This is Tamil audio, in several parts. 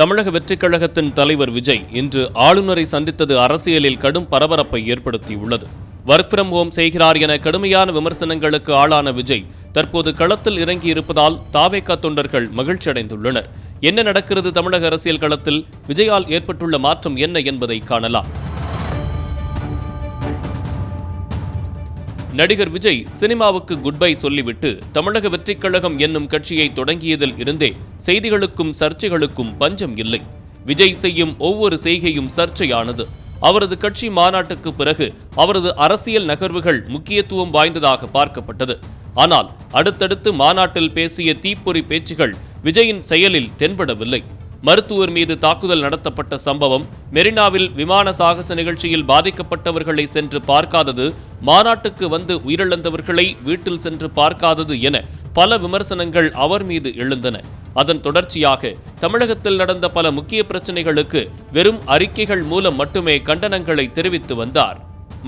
தமிழக வெற்றிக் கழகத்தின் தலைவர் விஜய் இன்று ஆளுநரை சந்தித்தது அரசியலில் கடும் பரபரப்பை ஏற்படுத்தியுள்ளது. ஒர்க் ஃப்ரம் ஹோம் செய்கிறார் என கடுமையான விமர்சனங்களுக்கு ஆளான விஜய் தற்போது களத்தில் இறங்கி இருப்பதால் தாவேக்கா தொண்டர்கள் மகிழ்ச்சியடைந்துள்ளனர். என்ன நடக்கிறது தமிழக அரசியல் களத்தில்? விஜயால் ஏற்பட்டுள்ள மாற்றம் என்ன என்பதை காணலாம். நடிகர் விஜய் சினிமாவுக்கு குட் பை சொல்லிவிட்டு தமிழக வெற்றிக் கழகம் என்னும் கட்சியை தொடங்கியதில் இருந்தே செய்திகளுக்கும் சர்ச்சைகளுக்கும் பஞ்சம் இல்லை. விஜய் செய்யும் ஒவ்வொரு செய்கையும் சர்ச்சையானது. அவரது கட்சி மாநாட்டுக்கு பிறகு அவரது அரசியல் நகர்வுகள் முக்கியத்துவம் வாய்ந்ததாக பார்க்கப்பட்டது. ஆனால் அடுத்தடுத்து மாநாட்டில் பேசிய தீப்பொறி பேச்சுகள் விஜயின் செயலில் தென்படவில்லை. மருத்துவர் மீது தாக்குதல் நடத்தப்பட்ட சம்பவம் மெரினாவில் விமான சாகச நிகழ்ச்சியில் பாதிக்கப்பட்டவர்களை சென்று பார்க்காதது மாநாட்டுக்கு வந்து உயிரிழந்தவர்களை வீட்டில் சென்று பார்க்காதது என பல விமர்சனங்கள் அவர் மீது எழுந்தன. அதன் தொடர்ச்சியாக தமிழகத்தில் நடந்த பல முக்கிய பிரச்சனைகளுக்கு வெறும் அறிக்கைகள் மூலம் மட்டுமே கண்டனங்களை தெரிவித்து வந்தார்.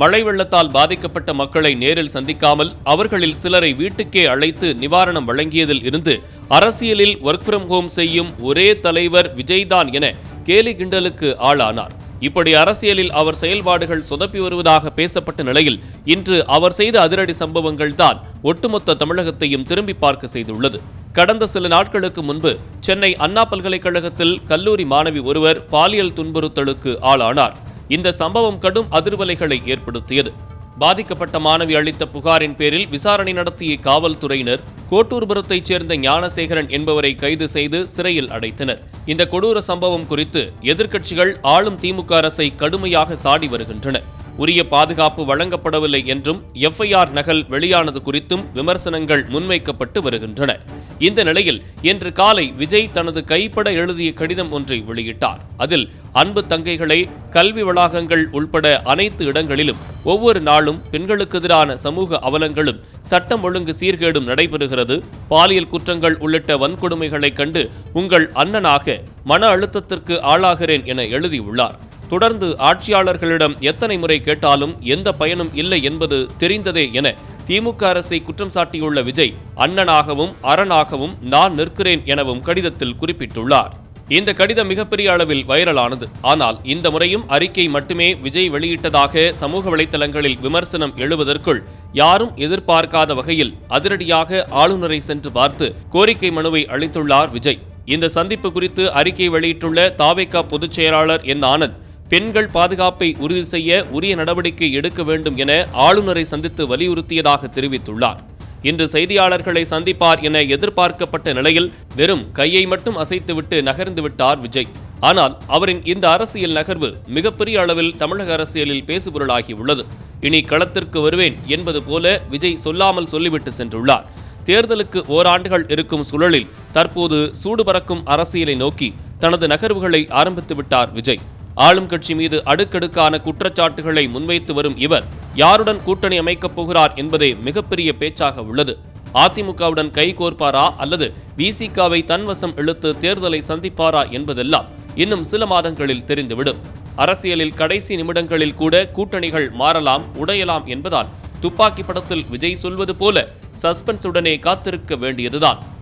மழை வெள்ளத்தால் பாதிக்கப்பட்ட மக்களை நேரில் சந்திக்காமல் அவர்களில் சிலரை வீட்டுக்கே அழைத்து நிவாரணம் வழங்கியதில் இருந்து அரசியலில் ஒர்க் ஃப்ரம் ஹோம் செய்யும் ஒரே தலைவர் விஜய்தான் என கேலி கிண்டலுக்கு ஆளானார். இப்படி அரசியலில் அவர் செயல்பாடுகள் சொதப்பி வருவதாக பேசப்பட்ட நிலையில் இன்று அவர் செய்த அதிரடி சம்பவங்கள் தான் ஒட்டுமொத்த தமிழகத்தையும் திரும்பி பார்க்க செய்துள்ளது. கடந்த சில நாட்களுக்கு முன்பு சென்னை அண்ணா பல்கலைக்கழகத்தில் கல்லூரி மாணவி ஒருவர் பாலியல் துன்புறுத்தலுக்கு ஆளானார். இந்த சம்பவம் கடும் அதிர்வலைகளை ஏற்படுத்தியது. பாதிக்கப்பட்ட மாணவி அளித்த புகாரின் பேரில் விசாரணை நடத்திய காவல்துறையினர் கோட்டூர்புரத்தைச் சேர்ந்த ஞானசேகரன் என்பவரை கைது செய்து சிறையில் அடைத்தனர். இந்த கொடூர சம்பவம் குறித்து எதிர்க்கட்சிகள் ஆளும் திமுக அரசை கடுமையாக சாடி வருகின்றன. உரிய பாதுகாப்பு வழங்கப்படவில்லை என்றும் எஃப்ஐஆர் நகல் வெளியானது குறித்தும் விமர்சனங்கள் முன்வைக்கப்பட்டு வருகின்றன. இந்த நிலையில் இன்று காலை விஜய் தனது கைப்பட எழுதிய கடிதம் ஒன்றை வெளியிட்டார். அதில் அன்பு தங்கைகளை கல்வி வளாகங்கள் உள்பட அனைத்து இடங்களிலும் ஒவ்வொரு நாளும் பெண்களுக்கு எதிரான சமூக அவலங்களும் சட்டம் ஒழுங்கு சீர்கேடும் நடைபெறுகிறது. பாலியல் குற்றங்கள் உள்ளிட்ட வன்கொடுமைகளைக் கண்டு உங்கள் அண்ணனாக மன அழுத்தத்திற்கு ஆளாகிறேன் என எழுதியுள்ளார். தொடர்ந்து ஆட்சியாளர்களிடம் எத்தனை முறை கேட்டாலும் எந்த பயனும் இல்லை என்பது தெரிந்ததே என திமுக அரசை குற்றம் சாட்டியுள்ள விஜய் அண்ணனாகவும் அரணாகவும் நான் நிற்கிறேன் எனவும் கடிதத்தில் குறிப்பிட்டுள்ளார். இந்த கடிதம் மிகப்பெரிய அளவில் வைரலானது. ஆனால் இந்த முறையும் அறிக்கை மட்டுமே விஜய் வெளியிட்டதாக சமூக வலைதளங்களில் விமர்சனம் எழுவதற்குள் யாரும் எதிர்பார்க்காத வகையில் அதிரடியாக ஆளுநரை சென்று பார்த்து கோரிக்கை மனுவை அளித்துள்ளார் விஜய். இந்த சந்திப்பு குறித்து அறிக்கை வெளியிட்டுள்ள தாவேகா பொதுச் செயலாளர் என். ஆனந்த் பெண்கள் பாதுகாப்பை உறுதி செய்ய உரிய நடவடிக்கை எடுக்க வேண்டும் என ஆளுநரை சந்தித்து வலியுறுத்தியதாக தெரிவித்துள்ளார். இன்று செய்தியாளர்களை சந்திப்பார் என எதிர்பார்க்கப்பட்ட நிலையில் வெறும் கையை மட்டும் அசைத்துவிட்டு நகர்ந்து விட்டார் விஜய். ஆனால் அவரின் இந்த அரசியல் நகர்வு மிகப்பெரிய அளவில் தமிழக அரசியலில் பேசுபொருளாகி உள்ளது. இனி களத்திற்கு வருவேன் என்பது போல விஜய் சொல்லாமல் சொல்லிவிட்டு சென்றுள்ளார். தேர்தலுக்கு ஓராண்டுகள் இருக்கும் சூழலில் தற்போது சூடு பறக்கும் அரசியலை நோக்கி தனது நகர்வுகளை ஆரம்பித்து விட்டார் விஜய். ஆளும் கட்சி மீது அடுக்கடுக்கான குற்றச்சாட்டுகளை முன்வைத்து வரும் இவர் யாருடன் கூட்டணி அமைக்கப் போகிறார் என்பதே மிகப்பெரிய பேச்சாக உள்ளது. அதிமுகவுடன் கை கோர்ப்பாரா அல்லது விசிகாவை தன்வசம் இழுத்து தேர்தலை சந்திப்பாரா என்பதெல்லாம் இன்னும் சில மாதங்களில் தெரிந்துவிடும். அரசியலில் கடைசி நிமிடங்களில் கூட கூட்டணிகள் மாறலாம் உடையலாம் என்பதால் துப்பாக்கி படத்தில் விஜய் சொல்வது போல சஸ்பென்ஸுடனே காத்திருக்க வேண்டியதுதான்.